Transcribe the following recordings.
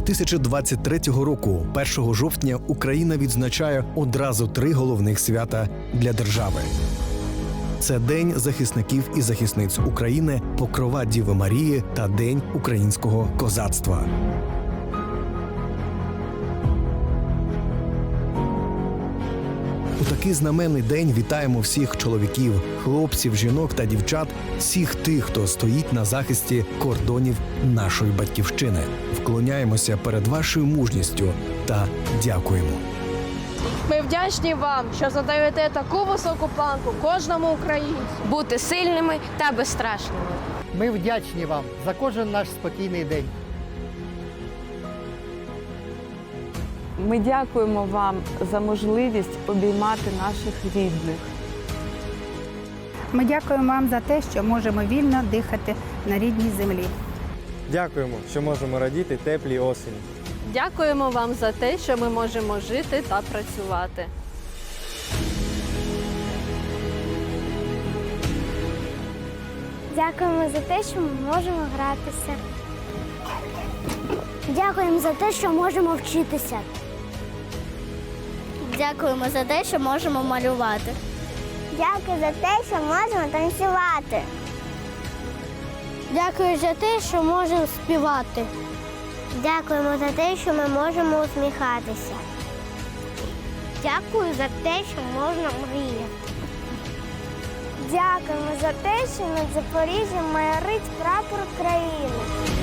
2023 року, 1 жовтня, Україна відзначає одразу три головних свята для держави. Це День захисників і захисниць України, Покрова Діви Марії та День українського козацтва. У такий знаменний день вітаємо всіх чоловіків, хлопців, жінок та дівчат, всіх тих, хто стоїть на захисті кордонів нашої батьківщини. Вклоняємося перед вашою мужністю та дякуємо. Ми вдячні вам, що задаєте таку високу планку кожному українцю. бути сильними та безстрашними. Ми вдячні вам за кожен наш спокійний день. Ми дякуємо вам за можливість обіймати наших рідних. Ми дякуємо вам за те, що можемо вільно дихати на рідній землі. Дякуємо, що можемо радіти теплій осені. Дякуємо вам за те, що ми можемо жити та працювати. Дякуємо за те, що ми можемо гратися. Дякуємо за те, що можемо вчитися. Дякуємо за те, що можемо малювати. Дякую за те, що можемо танцювати. Дякую за те, що можемо співати. Дякуємо за те, що ми можемо усміхатися. Дякую за те, що можна мріяти. Дякуємо за те, що над Запоріжжям майорить прапор країни.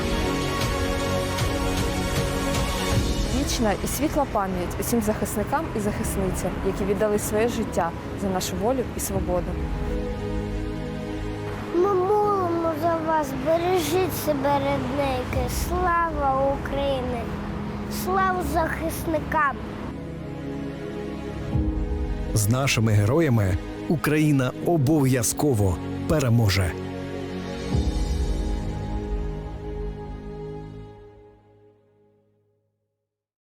Вічна і світла пам'ять усім захисникам і захисницям, які віддали своє життя за нашу волю і свободу. Ми молимо за вас, бережіть себе, рідненьки. Слава Україні! Слава захисникам! З нашими героями Україна обов'язково переможе.